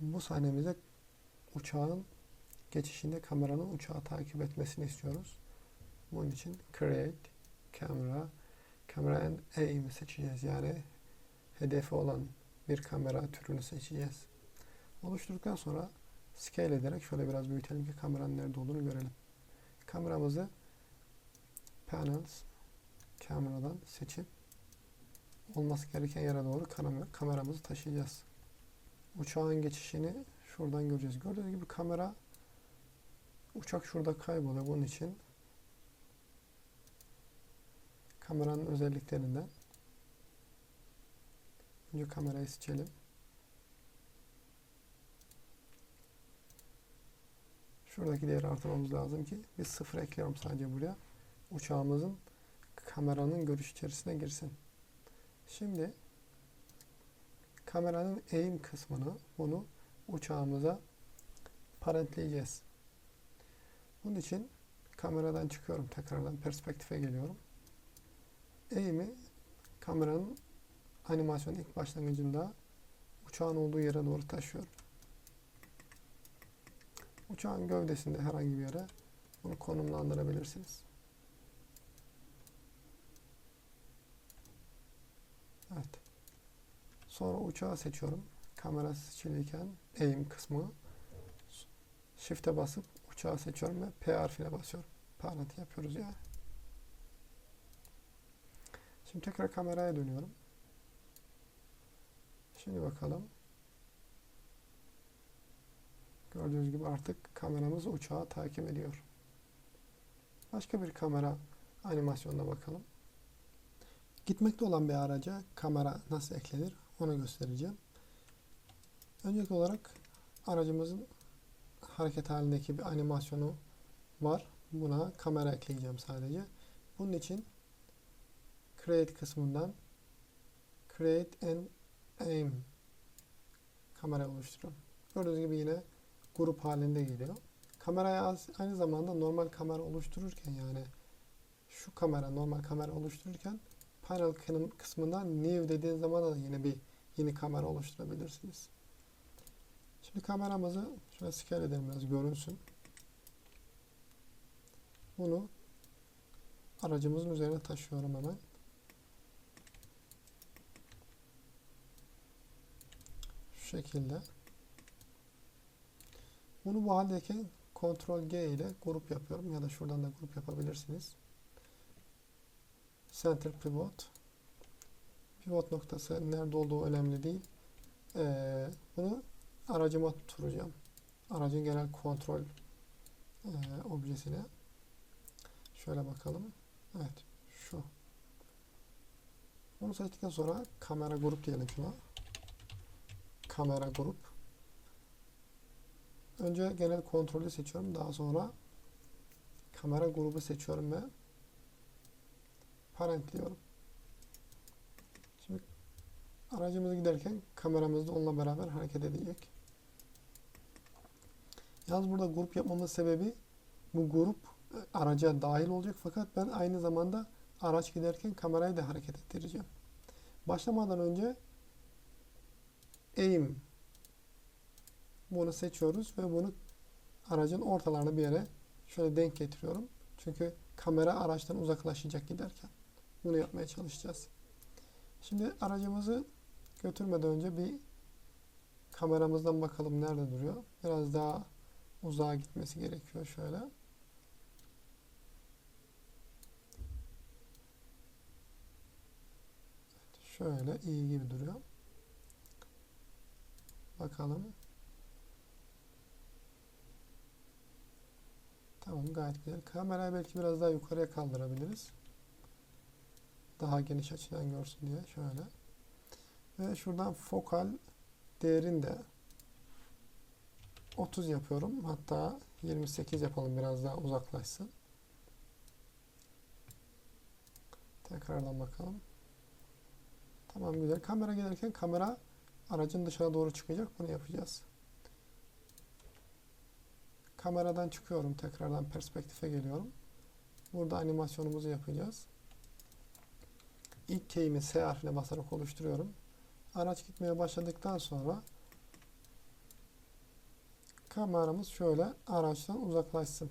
Bu sahnemizde uçağın geçişinde kameranın uçağı takip etmesini istiyoruz. Bunun için Create, Camera, Camera and Aim'i seçeceğiz. Yani hedefi olan bir kamera türünü seçeceğiz. Oluşturduktan sonra scale ederek şöyle biraz büyütelim ki kameranın nerede olduğunu görelim. Kameramızı Panels, kameradan seçip olması gereken yere doğru kamera- kameramızı taşıyacağız. Uçağın geçişini şuradan göreceğiz. Gördüğünüz gibi kamera uçak şurada kayboluyor. Bunun için kameranın özelliklerinden önce kamerayı seçelim. Şuradaki değeri artırmamız lazım ki biz sıfır ekliyorum sadece buraya. Uçağımızın kameranın görüş içerisine girsin. Şimdi kameranın eğim kısmını bunu uçağımıza parentleyeceğiz. Bunun için kameradan çıkıyorum. Tekrardan perspektife geliyorum. Eğimi kameranın animasyonun ilk başlangıcında uçağın olduğu yere doğru taşıyorum. Uçağın gövdesinde herhangi bir yere bunu konumlandırabilirsiniz. Evet. Sonra uçağı seçiyorum. Kamera seçiliyken eğim kısmı Shift'e basıp uçağı seçiyorum ve P harfiyle basıyorum. Parantez yapıyoruz yani. Şimdi tekrar kameraya dönüyorum. Şimdi bakalım. Gördüğünüz gibi artık kameramız uçağı takip ediyor. Başka bir kamera animasyonuna bakalım. Gitmekte olan bir araca kamera nasıl eklenir onu göstereceğim. Öncelikli olarak aracımızın hareket halindeki bir animasyonu var. Buna kamera ekleyeceğim sadece. Bunun için Create kısmından Create and Aim kamera oluşturuyorum. Gördüğünüz gibi yine grup halinde geliyor. Kameraya aynı zamanda normal kamera oluştururken yani şu kamera normal kamera oluştururken kısmı- kısmından new dediğiniz zaman da yine bir yeni kamera oluşturabilirsiniz. Şimdi kameramızı şöyle scale edelim biraz görünsün. Bunu aracımızın üzerine taşıyorum hemen. Şu şekilde. Bunu bu haldeyken Ctrl G ile grup yapıyorum ya da şuradan da grup yapabilirsiniz. Center Pivot. Pivot noktası nerede olduğu önemli değil. Ee, bunu aracıma tutturacağım. Aracın genel kontrol e, objesine. Şöyle bakalım. Evet. Şu. Bunu seçtikten sonra kamera grup diyelim şuna. Kamera grup. Önce genel kontrolü seçiyorum. Daha sonra kamera grubu seçiyorum ve parentliyorum. Şimdi aracımız giderken kameramız da onunla beraber hareket edecek. Yalnız burada grup yapmamın sebebi bu grup e, araca dahil olacak fakat ben aynı zamanda araç giderken kamerayı da hareket ettireceğim. Başlamadan önce aim bunu seçiyoruz ve bunu aracın ortalarına bir yere şöyle denk getiriyorum. Çünkü kamera araçtan uzaklaşacak giderken. Bunu yapmaya çalışacağız. Şimdi aracımızı götürmeden önce bir kameramızdan bakalım nerede duruyor. Biraz daha uzağa gitmesi gerekiyor şöyle. Şöyle iyi gibi duruyor. Bakalım. Tamam gayet güzel. Kamerayı belki biraz daha yukarıya kaldırabiliriz. Daha geniş açıdan görsün diye şöyle. Ve şuradan fokal değerini de 30 yapıyorum. Hatta 28 yapalım biraz daha uzaklaşsın. Tekrardan bakalım. Tamam güzel. Kamera gelirken kamera aracın dışına doğru çıkacak. Bunu yapacağız. Kameradan çıkıyorum. Tekrardan perspektife geliyorum. Burada animasyonumuzu yapacağız. İlk keyimi S harfine basarak oluşturuyorum. Araç gitmeye başladıktan sonra kameramız şöyle araçtan uzaklaşsın.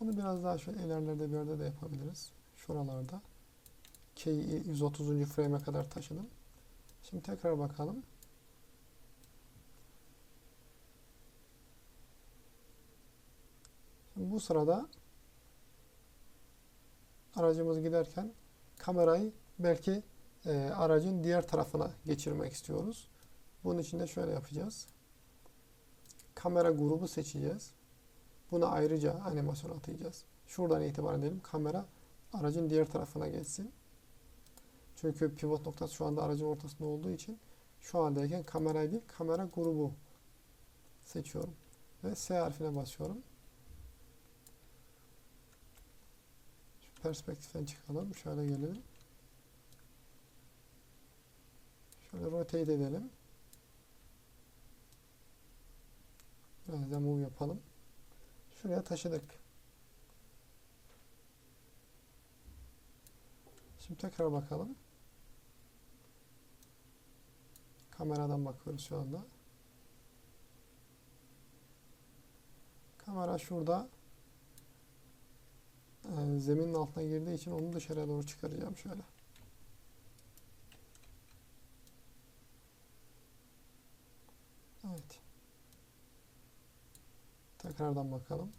Bunu biraz daha şöyle ilerlerde bir yerde de yapabiliriz. Şuralarda. K'yi 130. frame'e kadar taşıdım. Şimdi tekrar bakalım. Bu sırada aracımız giderken kamerayı belki e, aracın diğer tarafına geçirmek istiyoruz. Bunun için de şöyle yapacağız. Kamera grubu seçeceğiz. Buna ayrıca animasyon atayacağız. Şuradan itibaren diyelim kamera aracın diğer tarafına geçsin. Çünkü pivot noktası şu anda aracın ortasında olduğu için şu andayken kamerayı değil kamera grubu seçiyorum. Ve S harfine basıyorum. Perspektiften çıkalım. Şöyle gelelim. Şöyle rotate edelim. Biraz da move yapalım. Şuraya taşıdık. Şimdi tekrar bakalım. Kameradan bakıyoruz şu anda. Kamera şurada zeminin altına girdiği için onu dışarıya doğru çıkaracağım şöyle. Evet. Tekrardan bakalım.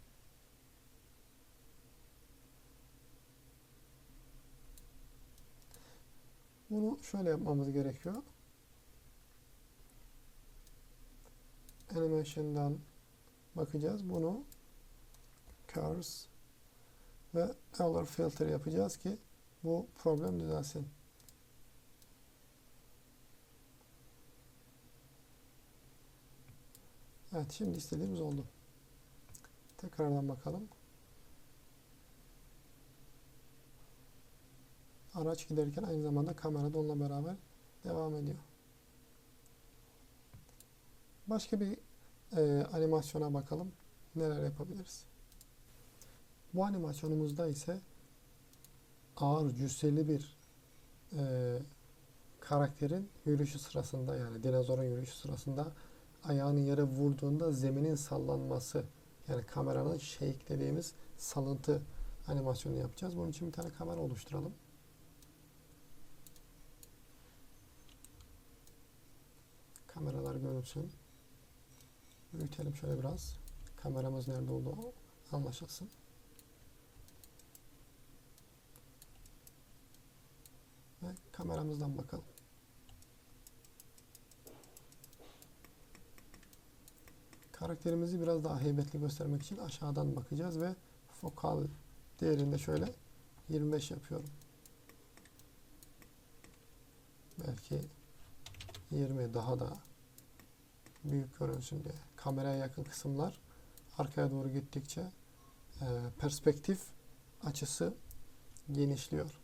Bunu şöyle yapmamız gerekiyor. Animation'dan bakacağız. Bunu Curves ve Color Filter yapacağız ki bu problem düzelsin. Evet şimdi istediğimiz oldu. Tekrardan bakalım. Araç giderken aynı zamanda kamera da onunla beraber devam ediyor. Başka bir e, animasyona bakalım. Neler yapabiliriz? Bu animasyonumuzda ise ağır cüsseli bir e, karakterin yürüyüşü sırasında yani dinozorun yürüyüşü sırasında ayağını yere vurduğunda zeminin sallanması yani kameranın shake dediğimiz salıntı animasyonu yapacağız. Bunun için bir tane kamera oluşturalım. Kameralar görünsün. Büyütelim şöyle biraz. Kameramız nerede olduğu anlaşılsın. Ve kameramızdan bakalım. Karakterimizi biraz daha heybetli göstermek için aşağıdan bakacağız ve fokal değerinde şöyle 25 yapıyorum. Belki 20 daha da büyük görünsün diye. Kameraya yakın kısımlar arkaya doğru gittikçe e, perspektif açısı genişliyor.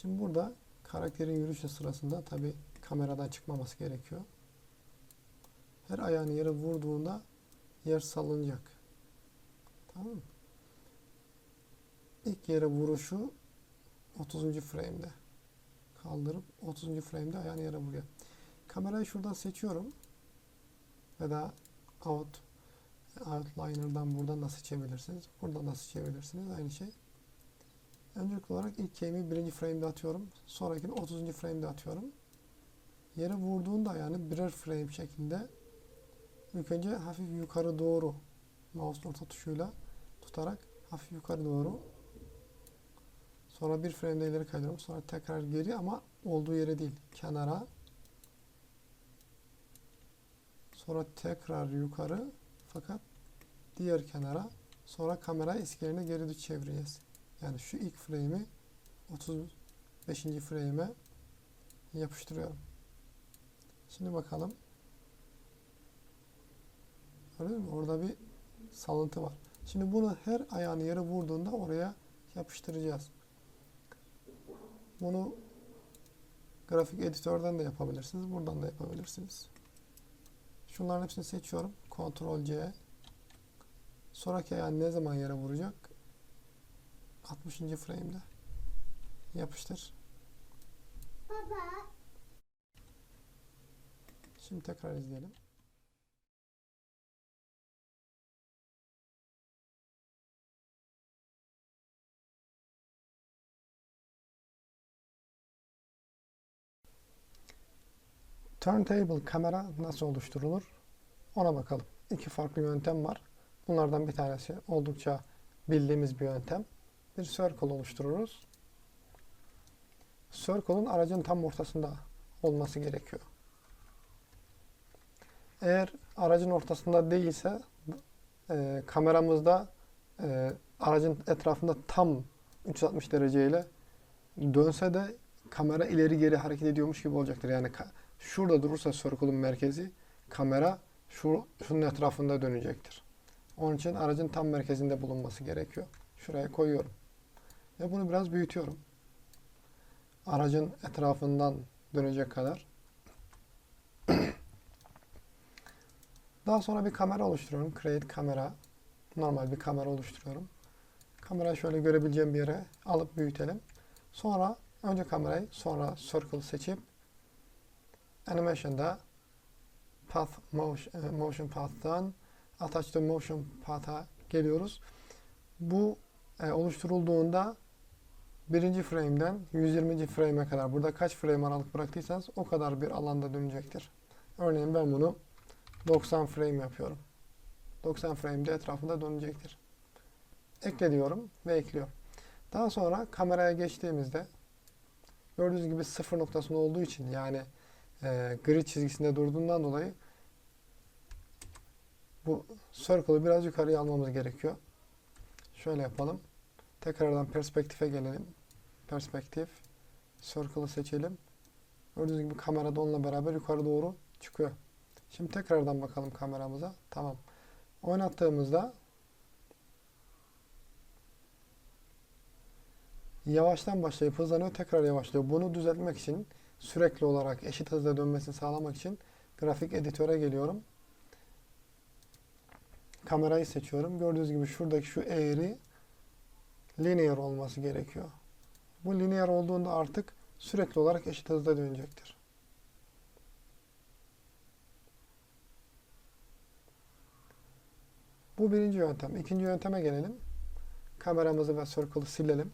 Şimdi burada karakterin yürüyüşü sırasında tabi kameradan çıkmaması gerekiyor. Her ayağını yere vurduğunda yer salınacak. Tamam mı? İlk yere vuruşu 30. frame'de. Kaldırıp 30. frame'de ayağını yere vuruyor. Kamerayı şuradan seçiyorum. Ve da out outliner'dan buradan da seçebilirsiniz. Buradan da seçebilirsiniz. Aynı şey. Öncelikli olarak ilk kelimeyi birinci frame'de atıyorum. Sonrakini 30. frame'de atıyorum. Yere vurduğunda yani birer frame şeklinde İlk önce hafif yukarı doğru mouse orta tuşuyla tutarak hafif yukarı doğru sonra bir frame ileri kaydırıyorum. Sonra tekrar geri ama olduğu yere değil. Kenara sonra tekrar yukarı fakat diğer kenara sonra kamerayı eski yerine geri çevireceğiz. Yani şu ilk frame'i 35. frame'e yapıştırıyorum. Şimdi bakalım. Gördün mü? Orada bir salıntı var. Şimdi bunu her ayağını yere vurduğunda oraya yapıştıracağız. Bunu grafik editörden de yapabilirsiniz. Buradan da yapabilirsiniz. Şunların hepsini seçiyorum. Ctrl C. Sonraki ayağını ne zaman yere vuracak? 60. frame'de. Yapıştır. Baba. Şimdi tekrar izleyelim. Turntable kamera nasıl oluşturulur? Ona bakalım. İki farklı yöntem var. Bunlardan bir tanesi oldukça bildiğimiz bir yöntem. Bir circle oluştururuz. Circle'ın aracın tam ortasında olması gerekiyor. Eğer aracın ortasında değilse e, kameramızda e, aracın etrafında tam 360 dereceyle dönse de kamera ileri geri hareket ediyormuş gibi olacaktır. Yani şurada durursa circle'ın merkezi kamera şu şunun etrafında dönecektir. Onun için aracın tam merkezinde bulunması gerekiyor. Şuraya koyuyorum. Ve bunu biraz büyütüyorum. Aracın etrafından dönecek kadar. Daha sonra bir kamera oluşturuyorum. Create kamera. Normal bir kamera oluşturuyorum. Kamerayı şöyle görebileceğim bir yere alıp büyütelim. Sonra önce kamerayı sonra circle seçip animation'da path motion, e, path'tan attach to motion path'a geliyoruz. Bu e, oluşturulduğunda birinci frame'den 120. frame'e kadar burada kaç frame aralık bıraktıysanız o kadar bir alanda dönecektir. Örneğin ben bunu 90 frame yapıyorum. 90 frame'de etrafında dönecektir. Ekle diyorum ve ekliyor. Daha sonra kameraya geçtiğimizde gördüğünüz gibi sıfır noktasında olduğu için yani e, grid çizgisinde durduğundan dolayı bu circle'ı biraz yukarıya almamız gerekiyor. Şöyle yapalım. Tekrardan perspektife gelelim. Perspektif. Circle'ı seçelim. Gördüğünüz gibi kamerada onunla beraber yukarı doğru çıkıyor. Şimdi tekrardan bakalım kameramıza. Tamam. Oynattığımızda yavaştan başlayıp hızlanıyor, tekrar yavaşlıyor. Bunu düzeltmek için sürekli olarak eşit hızda dönmesini sağlamak için grafik editöre geliyorum. Kamerayı seçiyorum. Gördüğünüz gibi şuradaki şu eğri linear olması gerekiyor. Bu linear olduğunda artık sürekli olarak eşit hızda dönecektir. Bu birinci yöntem. İkinci yönteme gelelim. Kameramızı ve circle'ı silelim.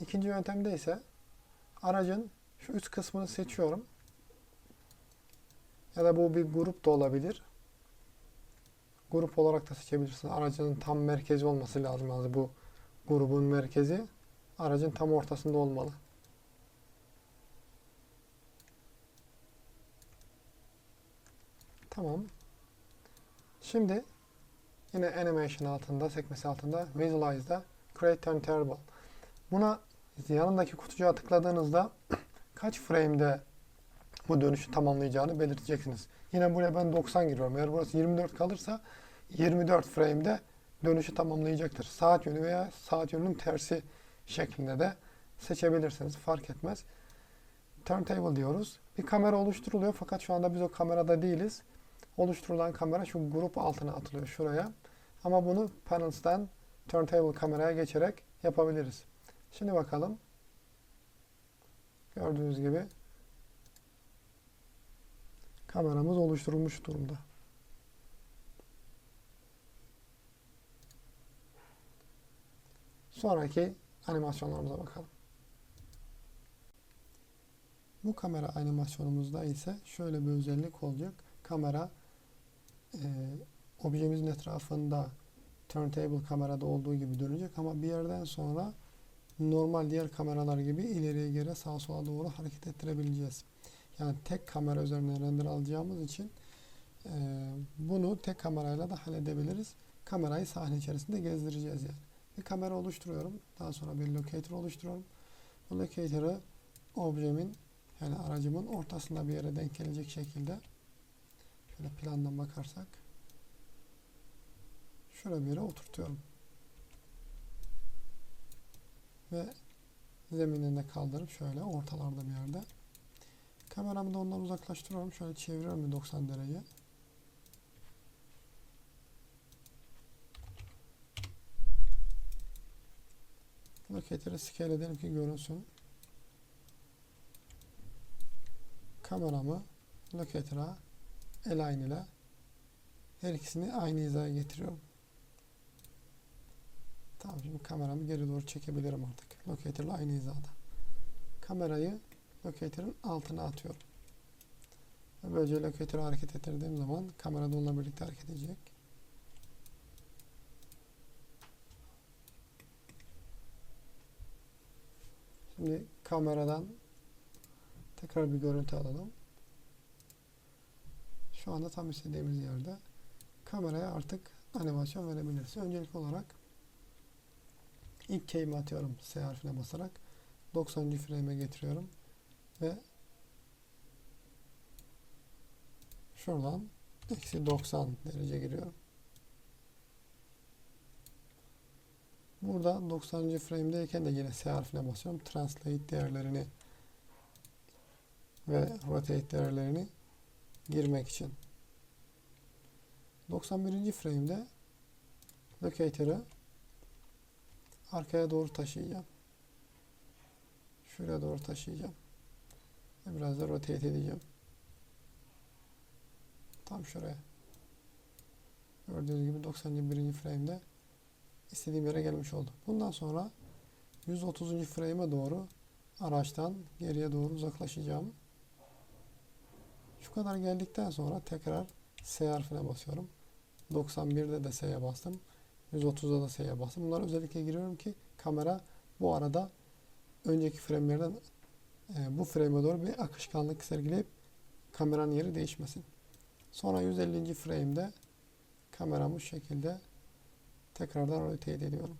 İkinci yöntemde ise aracın şu üst kısmını seçiyorum. Ya da bu bir grup da olabilir. Grup olarak da seçebilirsin. Aracın tam merkezi olması lazım. Yani bu grubun merkezi aracın tam ortasında olmalı. Tamam. Şimdi yine animation altında, sekmesi altında visualize'da create turntable. Buna yanındaki kutucuğa tıkladığınızda kaç frame'de bu dönüşü tamamlayacağını belirteceksiniz. Yine buraya ben 90 giriyorum. Eğer burası 24 kalırsa 24 frame'de dönüşü tamamlayacaktır. Saat yönü veya saat yönünün tersi şeklinde de seçebilirsiniz. Fark etmez. Turntable diyoruz. Bir kamera oluşturuluyor fakat şu anda biz o kamerada değiliz. Oluşturulan kamera şu grup altına atılıyor şuraya. Ama bunu Panels'tan Turntable kameraya geçerek yapabiliriz. Şimdi bakalım. Gördüğünüz gibi kameramız oluşturulmuş durumda. Sonraki animasyonlarımıza bakalım. Bu kamera animasyonumuzda ise şöyle bir özellik olacak. Kamera e, objemizin etrafında turntable kamerada olduğu gibi dönecek ama bir yerden sonra normal diğer kameralar gibi ileriye geri sağa sola doğru hareket ettirebileceğiz. Yani tek kamera üzerinden render alacağımız için e, bunu tek kamerayla da halledebiliriz. Kamerayı sahne içerisinde gezdireceğiz yani. Bir kamera oluşturuyorum. Daha sonra bir locator oluşturuyorum. Bu locator'ı objemin yani aracımın ortasında bir yere denk gelecek şekilde şöyle plandan bakarsak şuraya bir yere oturtuyorum. Ve zeminini de kaldırıp şöyle ortalarda bir yerde kameramı da ondan uzaklaştırıyorum. Şöyle çeviriyorum bir 90 derece. Locator'ı scale edelim ki görünsün. kameramı locator'a align ile her ikisini aynı hizaya getiriyorum. Tamam şimdi kameramı geri doğru çekebilirim artık. Locator'la aynı hizada. Kamerayı locator'ın altına atıyorum. Böylece locator'ı hareket ettirdiğim zaman kamera da onunla birlikte hareket edecek. Şimdi kameradan tekrar bir görüntü alalım. Şu anda tam istediğimiz yerde. Kameraya artık animasyon verebiliriz. Öncelik olarak ilk keyimi atıyorum S harfine basarak. 90. frame'e getiriyorum. Ve şuradan eksi 90 derece giriyorum. Burada 90. frame'deyken de yine S harfine basıyorum. Translate değerlerini ve rotate değerlerini girmek için. 91. frame'de locator'ı arkaya doğru taşıyacağım. Şuraya doğru taşıyacağım. Biraz da rotate edeceğim. Tam şuraya. Gördüğünüz gibi 91. frame'de istediğim yere gelmiş oldu. Bundan sonra 130. frame'e doğru araçtan geriye doğru uzaklaşacağım. Şu kadar geldikten sonra tekrar S harfine basıyorum. 91'de de S'ye bastım. 130'da da S'ye bastım. Bunları özellikle giriyorum ki kamera bu arada önceki frame'lerden e, bu frame'e doğru bir akışkanlık sergileyip kameranın yeri değişmesin. Sonra 150. frame'de kameramı şu şekilde tekrardan rotate ediyorum.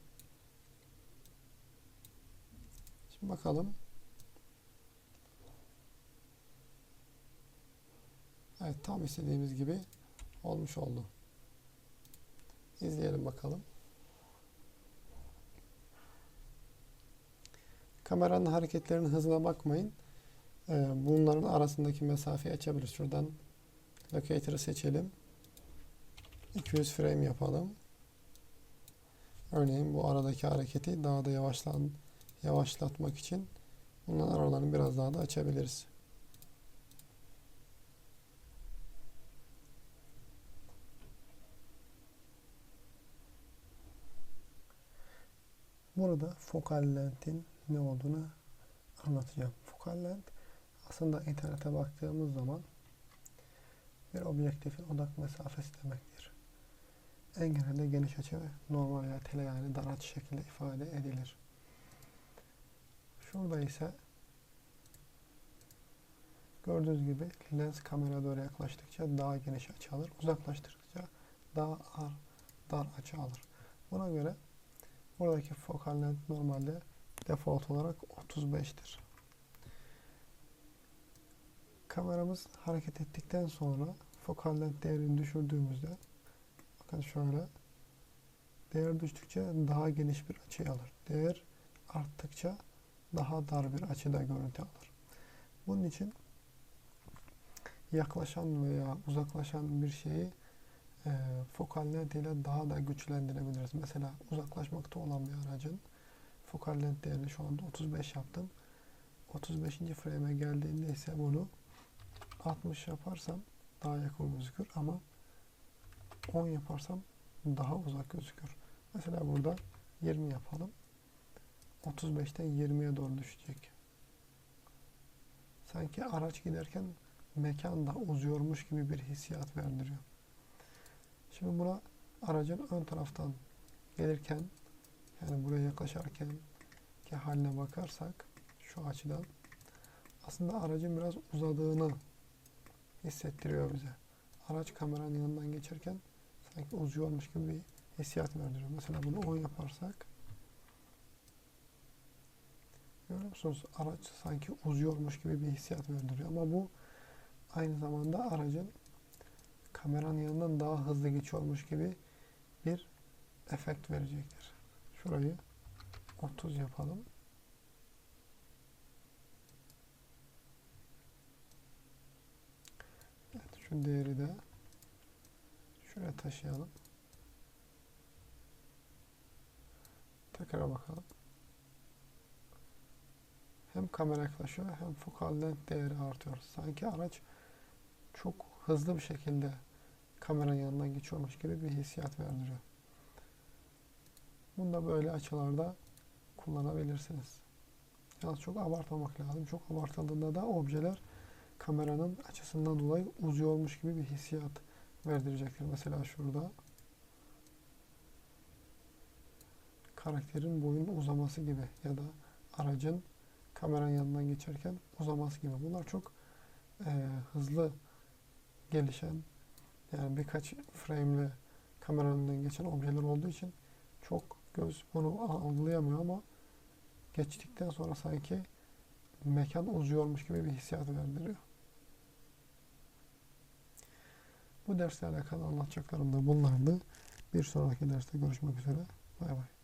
Şimdi bakalım. Evet tam istediğimiz gibi olmuş oldu. İzleyelim bakalım. Kameranın hareketlerinin hızına bakmayın. Ee, bunların arasındaki mesafeyi açabiliriz. Şuradan locator'ı seçelim. 200 frame yapalım. Örneğin bu aradaki hareketi daha da yavaşlan, yavaşlatmak için bunların aralarını biraz daha da açabiliriz. Burada fokal lentin ne olduğunu anlatacağım. Fokal lent aslında internete baktığımız zaman bir objektifin odak mesafesi demektir. En genelde geniş açı ve normal veya tele yani dar açı şekilde ifade edilir. Şurada ise gördüğünüz gibi lens kameraya doğru yaklaştıkça daha geniş açı alır. Uzaklaştıkça daha ar, dar açı alır. Buna göre buradaki fokal length normalde default olarak 35'tir. Kameramız hareket ettikten sonra fokal length değerini düşürdüğümüzde bakın şöyle değer düştükçe daha geniş bir açı alır. Değer arttıkça daha dar bir açıda görüntü alır. Bunun için yaklaşan veya uzaklaşan bir şeyi e, fokal ile daha da güçlendirebiliriz. Mesela uzaklaşmakta olan bir aracın fokal lent değerini şu anda 35 yaptım. 35. frame'e geldiğinde ise bunu 60 yaparsam daha yakın gözükür ama 10 yaparsam daha uzak gözükür. Mesela burada 20 yapalım. 35'ten 20'ye doğru düşecek. Sanki araç giderken mekan da uzuyormuş gibi bir hissiyat verdiriyor. Şimdi buna aracın ön taraftan gelirken yani buraya yaklaşarken ki haline bakarsak şu açıdan aslında aracın biraz uzadığını hissettiriyor bize. Araç kameranın yanından geçerken sanki uzuyormuş gibi bir hissiyat verdiriyor. Mesela bunu 10 yaparsak görüyor musunuz? Araç sanki uzuyormuş gibi bir hissiyat verdiriyor. Ama bu aynı zamanda aracın kameranın yanından daha hızlı geçiyormuş gibi bir efekt verecektir. Şurayı 30 yapalım. Evet, şu değeri de şuraya taşıyalım. Tekrar bakalım. hem kamera yaklaşıyor hem fokal length değeri artıyor. Sanki araç çok hızlı bir şekilde kameranın yanından geçiyormuş gibi bir hissiyat verdiriyor. Bunu da böyle açılarda kullanabilirsiniz. Yalnız çok abartmamak lazım. Çok abartıldığında da objeler kameranın açısından dolayı uzuyormuş gibi bir hissiyat verdirecektir. Mesela şurada karakterin boyun uzaması gibi ya da aracın kameranın yanından geçerken uzaması gibi. Bunlar çok eee, hızlı gelişen yani birkaç frame'le kameranın geçen objeler olduğu için çok göz bunu algılayamıyor ama geçtikten sonra sanki mekan uzuyormuş gibi bir hissiyat verdiriyor. Bu dersle alakalı anlatacaklarım da bunlardı. Bir sonraki derste görüşmek üzere. Bay bay.